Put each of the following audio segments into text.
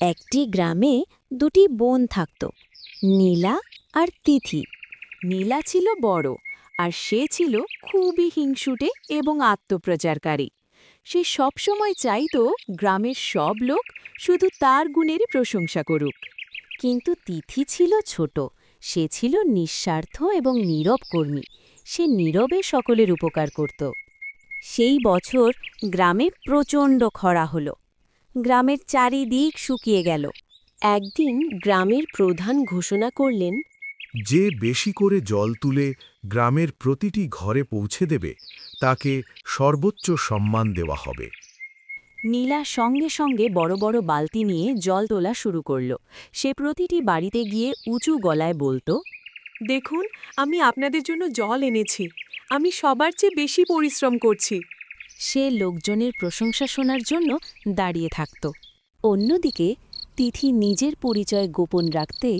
একটি গ্রামে দুটি বোন থাকত, নীলা আর তিথি। নীলা ছিল বড় আর সে ছিল খুবই হিংসুটে এবং আত্মপ্রচারকারী। সে সবসময় চাইতো গ্রামের সব লোক শুধু তার গুণেরই প্রশংসা করুক। কিন্তু তিথি ছিল ছোট, সে ছিল নিঃস্বার্থ এবং নীরব কর্মী, সে নীরবে সকলের উপকার করত। সেই বছর গ্রামে প্রচণ্ড খরা হল। গ্রামের চারিদিক শুকিয়ে গেল। একদিন গ্রামের প্রধান ঘোষণা করলেন যে বেশি করে জল তুলে গ্রামের প্রতিটি ঘরে পৌঁছে দেবে তাকে সর্বোচ্চ সম্মান দেওয়া হবে। নীলা সঙ্গে সঙ্গে বড় বড় বালতি নিয়ে জল তোলা শুরু করল। সে প্রতিটি বাড়িতে গিয়ে উঁচু গলায় বলতো দেখুন আমি আপনাদের জন্য জল এনেছি। আমি সবার চেয়ে বেশি পরিশ্রম করছি। সে লোকজনের প্রশংসা শোনার জন্য দাঁড়িয়ে থাকত। অন্যদিকে, তিথি নিজের পরিচয় গোপন রাখতে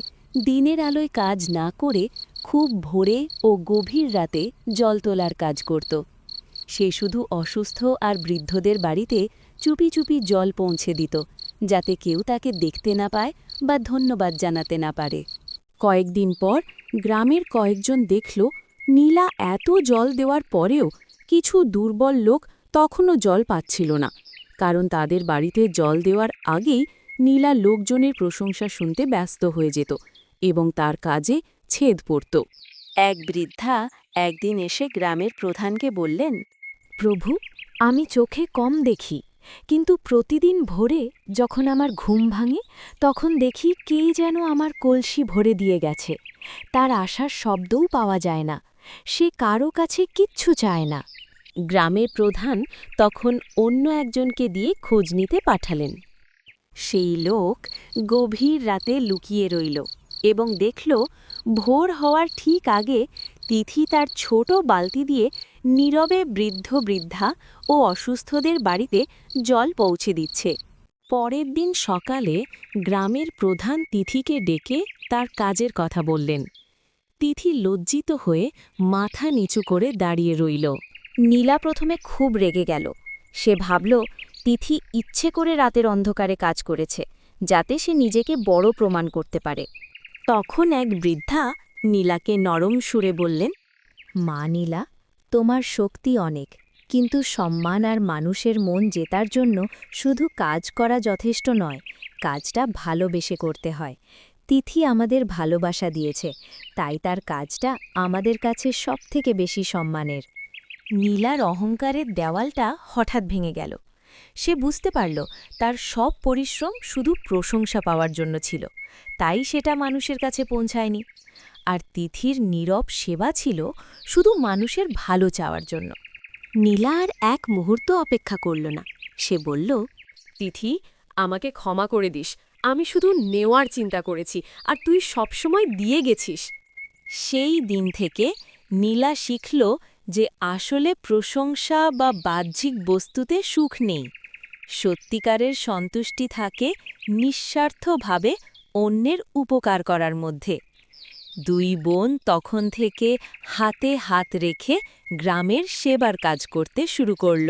দিনের আলোয় কাজ না করে খুব ভোরে ও গভীর রাতে জল তোলার কাজ করত। সে শুধু অসুস্থ আর বৃদ্ধদের বাড়িতে চুপি চুপি জল পৌঁছে দিত, যাতে কেউ তাকে দেখতে না পায় বা ধন্যবাদ জানাতে না পারে। কয়েকদিন পর গ্রামের কয়েকজন দেখল, নীলা এত জল দেওয়ার পরেও কিছু দুর্বল লোক তখনও জল পাচ্ছিল না, কারণ তাদের বাড়িতে জল দেওয়ার আগেই নীলা লোকজনের প্রশংসা শুনতে ব্যস্ত হয়ে যেত এবং তার কাজে ছেদ পড়ত। এক বৃদ্ধা একদিন এসে গ্রামের প্রধানকে বললেন, প্রভু, আমি চোখে কম দেখি, কিন্তু প্রতিদিন ভোরে যখন আমার ঘুম ভাঙে, তখন দেখি কে যেন আমার কলসি ভরে দিয়ে গেছে। তার আসার শব্দও পাওয়া যায় না, সে কারও কাছে কিচ্ছু চায় না। গ্রামের প্রধান তখন অন্য একজনকে দিয়ে খোঁজ নিতে পাঠালেন। সেই লোক গভীর রাতে লুকিয়ে রইল এবং দেখল ভোর হওয়ার ঠিক আগে তিথি তার ছোট বালতি দিয়ে নীরবে বৃদ্ধ বৃদ্ধা ও অসুস্থদের বাড়িতে জল পৌঁছে দিচ্ছে। পরের দিন সকালে গ্রামের প্রধান তিথিকে ডেকে তার কাজের কথা বললেন। তিথি লজ্জিত হয়ে মাথা নিচু করে দাঁড়িয়ে রইল। নীলা প্রথমে খুব রেগে গেল। সে ভাবল, তিথি ইচ্ছে করে রাতের অন্ধকারে কাজ করেছে, যাতে সে নিজেকে বড় প্রমাণ করতে পারে। তখন এক বৃদ্ধা নীলাকে নরম সুরে বললেন, মা নীলা, তোমার শক্তি অনেক, কিন্তু সম্মান আর মানুষের মন জেতার জন্য শুধু কাজ করা যথেষ্ট নয়, কাজটা ভালোবেসে করতে হয়। তিথি আমাদের ভালোবাসা দিয়েছে, তাই তার কাজটা আমাদের কাছে সবথেকে বেশি সম্মানের। নীলার অহংকারের দেওয়ালটা হঠাৎ ভেঙে গেল। সে বুঝতে পারল, তার সব পরিশ্রম শুধু প্রশংসা পাওয়ার জন্য ছিল। তাই সেটা মানুষের কাছে পৌঁছায়নি। আর তিথির নীরব সেবা ছিল শুধু মানুষের ভালো চাওয়ার জন্য। নীলা আর এক মুহূর্ত অপেক্ষা করল না। সে বলল, তিথি, আমাকে ক্ষমা করে দিস। আমি শুধু নেওয়ার চিন্তা করেছি, আর তুই সবসময় দিয়ে গেছিস। সেই দিন থেকে নীলা শিখল যে আসলে প্রশংসা বা বাহ্যিক বস্তুতে সুখ নেই। সত্যিকারের সন্তুষ্টি থাকে নিঃস্বার্থভাবে অন্যের উপকার করার মধ্যে। দুই বোন তখন থেকে হাতে হাত রেখে গ্রামের সেবার কাজ করতে শুরু করল।